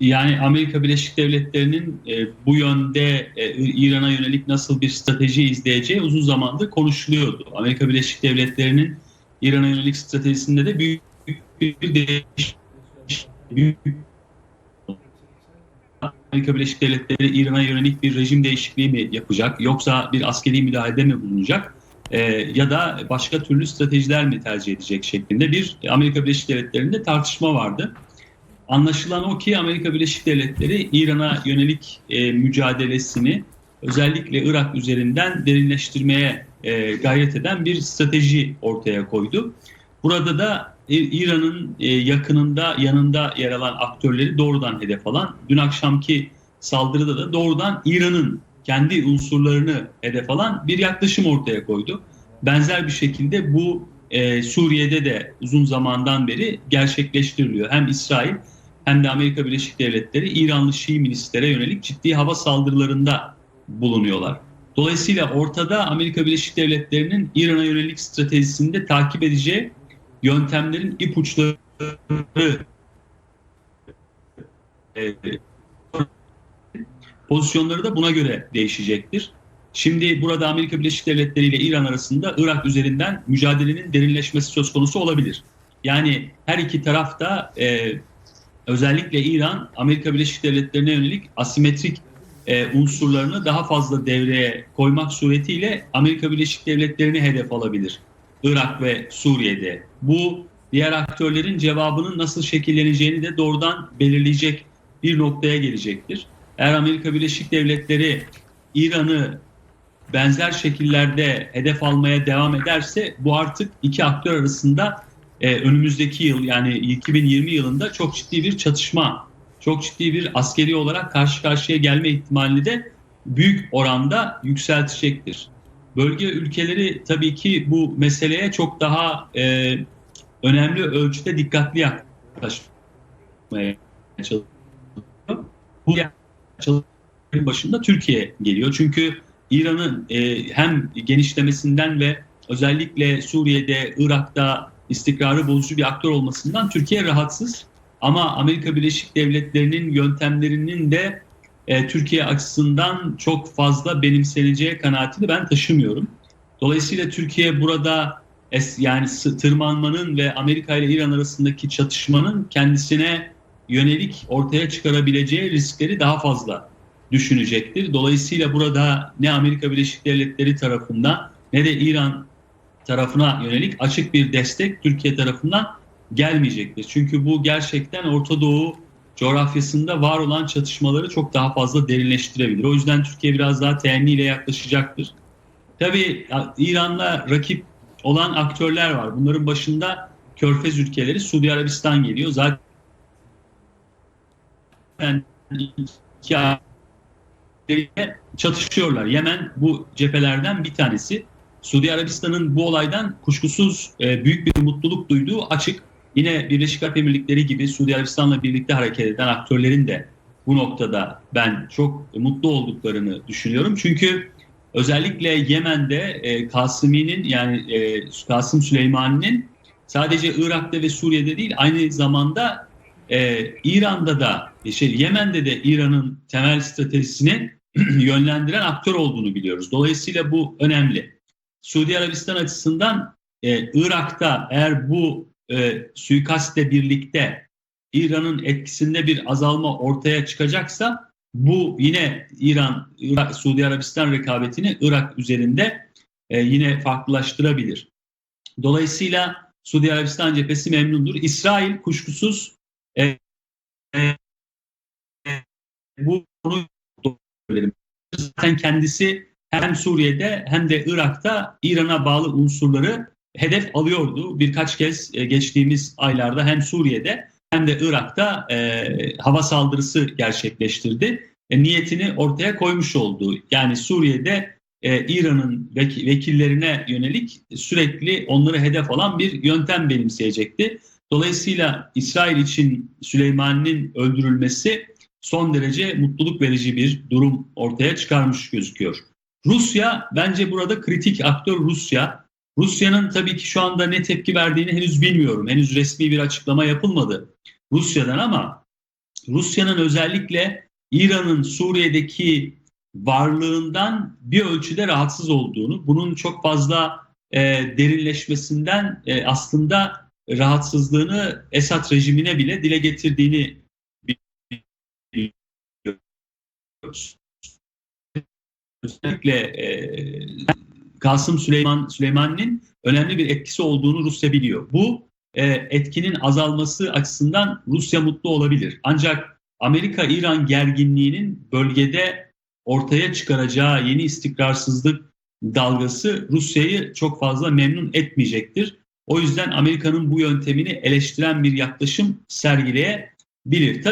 Yani Amerika Birleşik Devletleri'nin e, bu yönde e, İran'a yönelik nasıl bir strateji izleyeceği uzun zamandır konuşuluyordu. Amerika Birleşik Devletleri'nin İran'a yönelik stratejisinde de büyük bir değişim büyük Amerika Birleşik Devletleri İran'a yönelik bir rejim değişikliği mi yapacak yoksa bir askeri müdahalede mi bulunacak e, ya da başka türlü stratejiler mi tercih edecek şeklinde bir Amerika Birleşik Devletleri'nde tartışma vardı. Anlaşılan o ki Amerika Birleşik Devletleri İran'a yönelik e, mücadelesini özellikle Irak üzerinden derinleştirmeye e, gayret eden bir strateji ortaya koydu. Burada da İran'ın e, yakınında yanında yer alan aktörleri doğrudan hedef alan, dün akşamki saldırıda da doğrudan İran'ın kendi unsurlarını hedef alan bir yaklaşım ortaya koydu. Benzer bir şekilde bu e, Suriye'de de uzun zamandan beri gerçekleştiriliyor. Hem İsrail hem de Amerika Birleşik Devletleri İranlı Şii milislere yönelik ciddi hava saldırılarında bulunuyorlar. Dolayısıyla ortada Amerika Birleşik Devletleri'nin İran'a yönelik stratejisinde takip edeceği yöntemlerin ipuçları e, pozisyonları da buna göre değişecektir. Şimdi burada Amerika Birleşik Devletleri ile İran arasında Irak üzerinden mücadelenin derinleşmesi söz konusu olabilir. Yani her iki taraf da e, özellikle İran Amerika Birleşik Devletleri'ne yönelik asimetrik e, unsurlarını daha fazla devreye koymak suretiyle Amerika Birleşik Devletleri'ni hedef alabilir. Irak ve Suriye'de. Bu diğer aktörlerin cevabının nasıl şekilleneceğini de doğrudan belirleyecek bir noktaya gelecektir. Eğer Amerika Birleşik Devletleri İran'ı benzer şekillerde hedef almaya devam ederse bu artık iki aktör arasında e, önümüzdeki yıl yani 2020 yılında çok ciddi bir çatışma, çok ciddi bir askeri olarak karşı karşıya gelme ihtimalini de büyük oranda yükseltecektir. Bölge ülkeleri tabii ki bu meseleye çok daha e, önemli ölçüde dikkatli yaklaşmaya çalışıyor. Bu çalışmaların başında Türkiye geliyor. Çünkü İran'ın e, hem genişlemesinden ve özellikle Suriye'de, Irak'ta istikrarı bozucu bir aktör olmasından Türkiye rahatsız. Ama Amerika Birleşik Devletleri'nin yöntemlerinin de e, Türkiye açısından çok fazla benimseneceği kanaatini ben taşımıyorum. Dolayısıyla Türkiye burada es, yani tırmanmanın ve Amerika ile İran arasındaki çatışmanın kendisine yönelik ortaya çıkarabileceği riskleri daha fazla düşünecektir. Dolayısıyla burada ne Amerika Birleşik Devletleri tarafından ne de İran tarafına yönelik açık bir destek Türkiye tarafından gelmeyecektir. Çünkü bu gerçekten Orta Doğu coğrafyasında var olan çatışmaları çok daha fazla derinleştirebilir. O yüzden Türkiye biraz daha teyenniyle yaklaşacaktır. Tabii İran'la rakip olan aktörler var. Bunların başında Körfez ülkeleri, Suudi Arabistan geliyor. Zaten iki çatışıyorlar. Yemen bu cephelerden bir tanesi. Suudi Arabistan'ın bu olaydan kuşkusuz e, büyük bir mutluluk duyduğu açık. Yine Birleşik Arap Emirlikleri gibi Suudi Arabistan'la birlikte hareket eden aktörlerin de bu noktada ben çok mutlu olduklarını düşünüyorum. Çünkü özellikle Yemen'de e, Kasımi'nin yani e, Kasım Süleymani'nin sadece Irak'ta ve Suriye'de değil aynı zamanda e, İran'da da şey, Yemen'de de İran'ın temel stratejisini yönlendiren aktör olduğunu biliyoruz. Dolayısıyla bu önemli. Suudi Arabistan açısından e, Irak'ta eğer bu e, suikastle birlikte İran'ın etkisinde bir azalma ortaya çıkacaksa bu yine İran, Irak, Suudi Arabistan rekabetini Irak üzerinde e, yine farklılaştırabilir. Dolayısıyla Suudi Arabistan cephesi memnundur. İsrail kuşkusuz e, e, bu konu zaten kendisi hem Suriye'de hem de Irak'ta İran'a bağlı unsurları hedef alıyordu. Birkaç kez e, geçtiğimiz aylarda hem Suriye'de hem de Irak'ta e, hava saldırısı gerçekleştirdi. E, niyetini ortaya koymuş oldu. Yani Suriye'de e, İran'ın vek- vekillerine yönelik sürekli onları hedef alan bir yöntem benimseyecekti. Dolayısıyla İsrail için Süleymani'nin öldürülmesi son derece mutluluk verici bir durum ortaya çıkarmış gözüküyor. Rusya bence burada kritik aktör Rusya. Rusya'nın tabii ki şu anda ne tepki verdiğini henüz bilmiyorum. Henüz resmi bir açıklama yapılmadı Rusya'dan ama Rusya'nın özellikle İran'ın Suriye'deki varlığından bir ölçüde rahatsız olduğunu, bunun çok fazla e, derinleşmesinden e, aslında rahatsızlığını Esad rejimine bile dile getirdiğini biliyoruz. Özellikle e, Kasım Süleyman Süleyman'ın önemli bir etkisi olduğunu Rusya biliyor. Bu e, etkinin azalması açısından Rusya mutlu olabilir. Ancak Amerika-İran gerginliğinin bölgede ortaya çıkaracağı yeni istikrarsızlık dalgası Rusya'yı çok fazla memnun etmeyecektir. O yüzden Amerika'nın bu yöntemini eleştiren bir yaklaşım sergileyebilir. Tabii